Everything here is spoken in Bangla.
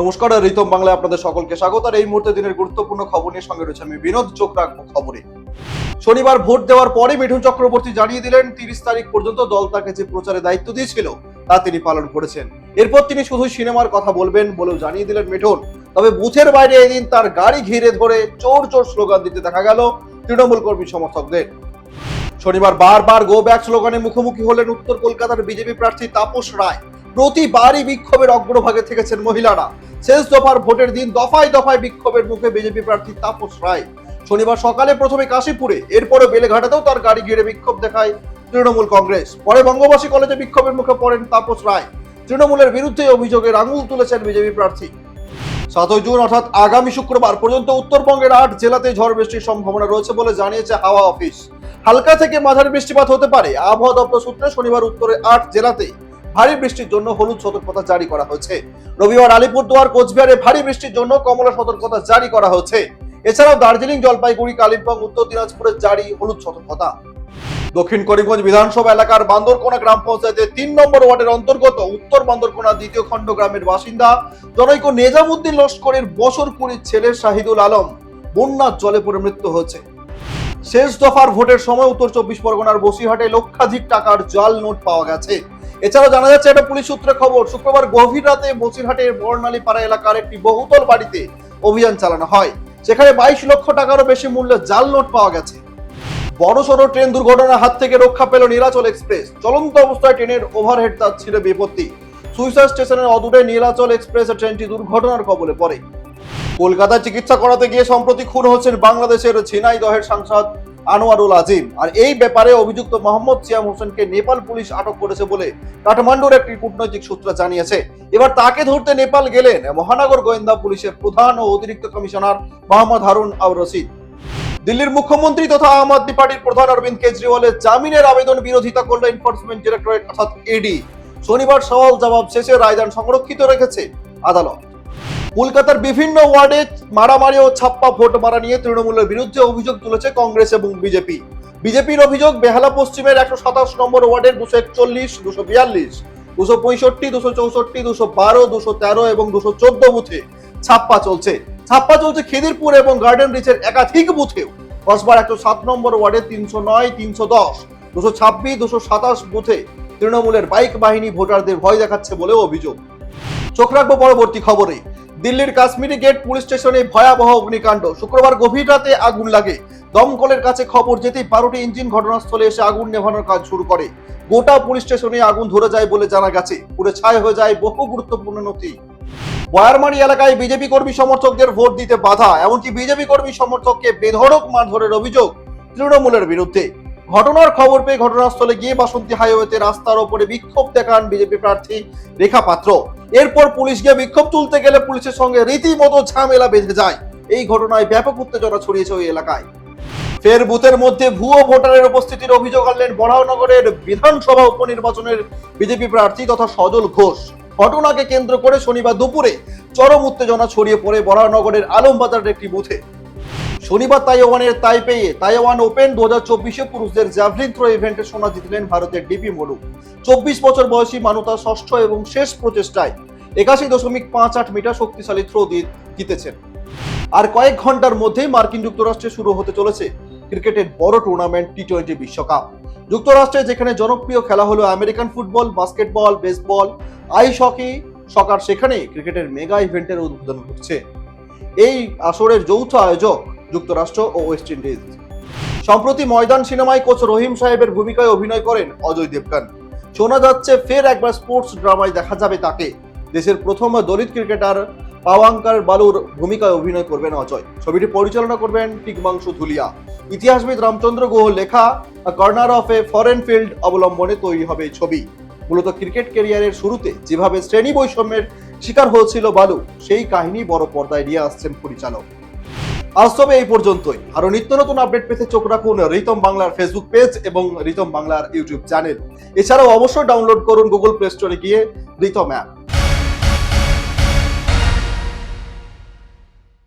নমস্কার, রিতম বাংলায় আপনাদের সকলকে স্বাগত, আর এই মুহূর্তে দিনের গুরুত্বপূর্ণ খবর নিয়ে সঙ্গে রয়েছে আমি বিনোদ, চোখ রাখব খবরে। শনিবার ভোট দেওয়ার পরে মিঠুন চক্রবর্তী জানিয়ে দিলেন, তিরিশ তারিখ পর্যন্ত দল তাকে যে প্রচারে দায়িত্ব দিয়েছিল, তা তিনি পালন করেছেন। এরপর তিনি শুধু সিনেমার কথা বলবেন বলেও জানিয়ে দিলেন মিঠুন। তবে বুথের বাইরে এদিন তার গাড়ি ঘিরে ধরে চোর চোর স্লোগান দিতে দেখা গেল তৃণমূল কর্মী সমর্থকদের। শনিবার বারবার গো ব্যাক স্লোগানে মুখোমুখি হলেন উত্তর কলকাতার বিজেপি প্রার্থী তাপস রায়। প্রতিবারই বিক্ষোভের অগ্রভাগে থেকেছেন মহিলারা। শেষ দফার ভোটের দিন দফায় দফায় বিক্ষোভের মুখে বিজেপি প্রার্থী তাপস রায়। শনিবার সকালে প্রথমে কাশীপুরে, এরপরে বেলেঘাটাতেও তার গাড়ি ঘিরে বিক্ষোভ দেখায় তৃণমূল কংগ্রেস। পরে বঙ্গবাসী কলেজে বিক্ষোভের মুখে পড়েন তাপস রায়। তৃণমূলের বিরুদ্ধে অভিযোগের আঙুল তুলেছেন বিজেপি প্রার্থী। সাতই জুন, অর্থাৎ আগামী শুক্রবার পর্যন্ত উত্তরবঙ্গের আট জেলাতে ঝড় বৃষ্টির সম্ভাবনা রয়েছে বলে জানিয়েছে হাওয়া অফিস। হালকা থেকে মাঝারি বৃষ্টিপাত হতে পারে। আবহাওয়া দপ্তর সূত্রে শনিবার উত্তরে আট জেলাতে ভারী বৃষ্টির জন্য হলুদ সতর্কতা জারি করা হয়েছে। রবিবার আলিপুরদুয়ার, কোচবিহারে ভারী বৃষ্টির জন্য কমলা সতর্কতা জারি করা হয়েছে। এছাড়াও দার্জিলিং, জলপাইগুড়ি, কালিম্পং, উত্তর দিনাজপুরে জারি হলুদ সতর্কতা। দক্ষিণ করিমগঞ্জ বিধানসভা এলাকার বান্দরকোনা গ্রাম পঞ্চায়েতের তিন নম্বর ওয়ার্ডের অন্তর্গত উত্তর বান্দরকোনা দ্বিতীয় খণ্ড গ্রামের বাসিন্দা জনৈক নেজামুদ্দিন লস্করের বছর কুড়ির ছেলে শাহিদুল আলম বন্যার জলে পড়ে মৃত্যু হয়েছে। শেষ দফার ভোটের সময় উত্তর চব্বিশ পরগনার বসিরহাটে লক্ষাধিক টাকার জাল নোট পাওয়া গেছে। এছাড়াও জানা যাচ্ছে একটা পুলিশ সূত্রে খবর, শুক্রবার গভীর রাতে বসিরহাটের বর্ণালী পাড়া এলাকার একটি বহুতল বাড়িতে অভিযান চালানো হয়। সেখানে বাইশ লক্ষ টাকারও বেশি মূল্যের জাল নোট পাওয়া গেছে। বড়সড় ট্রেন দুর্ঘটনার হাত থেকে রক্ষা পেল নীলাচল এক্সপ্রেস। চলন্ত অবস্থায় ট্রেনের ওভারহেড তার ছিল বিপত্তি। সুইসার স্টেশনের অদূরে নীলাচল এক্সপ্রেস ট্রেনটি দুর্ঘটনার কবলে পড়ে। কলকাতায় চিকিৎসা করাতে গিয়ে সম্প্রতি খুন হচ্ছেন বাংলাদেশের ঝিনাইদহের সাংসদ আনোয়ারুল আজিম। আর এই ব্যাপারে অভিযুক্ত মোহাম্মদ সিয়াম হোসেনকে নেপাল পুলিশ আটক করেছে বলে কাঠমান্ডুর একটি কূটনৈতিক সূত্র জানিয়েছে। এবার তাকে ধরতে নেপাল গেলেন মহানগর গোয়েন্দা পুলিশের প্রধান ও অতিরিক্ত কমিশনার মোহাম্মদ হারুন আউ রশিদ। দিল্লির মুখ্যমন্ত্রী তথা আম আদমি পার্টির প্রধান অরবিন্দ কেজরিওয়ালের জামিনের আবেদন বিরোধিতা করল এনফোর্সমেন্ট ডিরেক্টরেট অর্থাৎ এডি শনিবার সওয়াল জবাব শেষে রায়দান সংরক্ষিত রেখেছে আদালত। কলকাতার বিভিন্ন ওয়ার্ডে মারামারি ও ছাপ্পা ভোট মারা নিয়ে তৃণমূলের বিরুদ্ধে অভিযোগ তুলেছে কংগ্রেস এবং বিজেপি। বিজেপির অভিযোগ, বেহালা পশ্চিমের একশো সাতাশ নম্বর ওয়ার্ডের দুশো একচল্লিশ, দুশো বিয়াল্লিশ, দুশো পঁয়ষট্টি, দুশো চৌষট্টি, দুশো বারো, দুশো তেরো এবং দুশো চোদ্দ বুথে ছাপ্পা চলছে। ছাপ্পা চলছে খিদিরপুর এবং গার্ডেন রিচের একাধিক বুথেও। কসবার একশো সাত নম্বর ওয়ার্ডে তিনশো নয়, তিনশো দশ, দুশো ছাব্বিশ, দুশো সাতাশ বুথে তৃণমূলের বাইক বাহিনী ভোটারদের ভয় দেখাচ্ছে বলেও অভিযোগ। চোখ রাখব পরবর্তী খবরে। দিল্লির কাশ্মীরি গেট পুলিশ স্টেশনে ভয়াবহ অগ্নিকাণ্ড। শুক্রবার গভীর রাতে আগুন লাগে। দমকলের কাছে খবর যেতেই বারোটি ইঞ্জিন ঘটনাস্থলে এসে আগুন নেভানোর কাজ শুরু করে। গোটা পুলিশ স্টেশনে আগুন ধরে যায় বলে জানা গেছে। পুরে ছায় হয়ে যায় বহু গুরুত্বপূর্ণ নথি। বয়ারমারি এলাকায় বিজেপি কর্মী সমর্থকদের ভোট দিতে বাধা, এমনকি বিজেপি কর্মী সমর্থককে বেধড়ক মারধরের অভিযোগ তৃণমূলের বিরুদ্ধে। ঘটনার খবর পেয়ে ঘটনাস্থলে গিয়ে বাসন্তী হাইওয়েতে রাস্তার ওপরে বিক্ষোভ দেখান বিজেপি প্রার্থী রেখা পাত্র। এরপর পুলিশ গিয়ে বিক্ষোভ তুলতে গেলে পুলিশের সঙ্গে রীতিমতো ঝামেলা বেঁধে যায়। এই ঘটনায় ব্যাপক উত্তেজনা ছড়িয়েছে ওই এলাকায়। ফের বুথের মধ্যে ভুয়ো ভোটারের উপস্থিতির অভিযোগ আনলেন বরাহনগরের বিধানসভা উপনির্বাচনের বিজেপি প্রার্থী তথা সজল ঘোষ। ঘটনাকে কেন্দ্র করে শনিবার দুপুরে চরম উত্তেজনা ছড়িয়ে পড়ে বরাহনগরের আলমবাজারের একটি বুথে। শনিবার তাইওয়ানের তাইপেয়ে তাইওয়ান ওপেন। দু হাজার চব্বিশে পুরুষদের জ্যাভলিন থ্রো ইভেন্টে সোনা জিতলেন ভারতের ডিপি মোডু চব্বিশ বছর বয়সী মানুতা ষষ্ঠ এবং শেষ প্রচেষ্টায় একাশি দশমিক পাঁচ আট মিটার শক্তিশালী থ্রো দিয়ে জিতেছেন। আর কয়েক ঘণ্টার মধ্যেই মার্কিন যুক্তরাষ্ট্রে শুরু হতে চলেছে ক্রিকেটের বড় টুর্নামেন্ট টি টোয়েন্টি বিশ্বকাপ। যুক্তরাষ্ট্রে যেখানে জনপ্রিয় খেলা হলো American football, basketball, baseball, ice hockey, soccer সেখানে ক্রিকেটের মেগা ইভেন্টের উদ্বোধন ঘটছে। এই আসরের যৌথ আয়োজক যুক্তরাষ্ট্র ও ওয়েস্ট ইন্ডিজ। সম্প্রতি ময়দান সিনেমায় কোচ রহিম সাহেবের ভূমিকায় অভিনয় করেন অজয় দেবগান। শোনা যাচ্ছে ফের একবার স্পোর্টস ড্রামায় দেখা যাবে তাকে। দেশের প্রথম দলিত ক্রিকেটার পাওয়াঙ্কার বালুর ভূমিকায় অভিনয় করবেন অজয়। ছবিটি পরিচালনা করবেন টিকমাংশু ধুলিয়া। ইতিহাসবিদ রামচন্দ্র গুহ লেখা corner of a foreign field অবলম্বনে তৈরি হবে ছবি। মূলত ক্রিকেট ক্যারিয়ারের শুরুতে যেভাবে শ্রেণি বৈষম্যের শিকার হয়েছিল বালু, সেই কাহিনী বড় পর্দায় নিয়ে আসছেন পরিচালক। আজ তবে এই পর্যন্তই। আরও নিত্য নতুন আপডেট পেতে চোখ রাখুন রিতম বাংলার ফেসবুক পেজ এবং রিতম বাংলার ইউটিউব চ্যানেল এছাড়াও অবশ্যই ডাউনলোড করুন গুগল প্লে স্টোরে গিয়ে রিতম অ্যাপ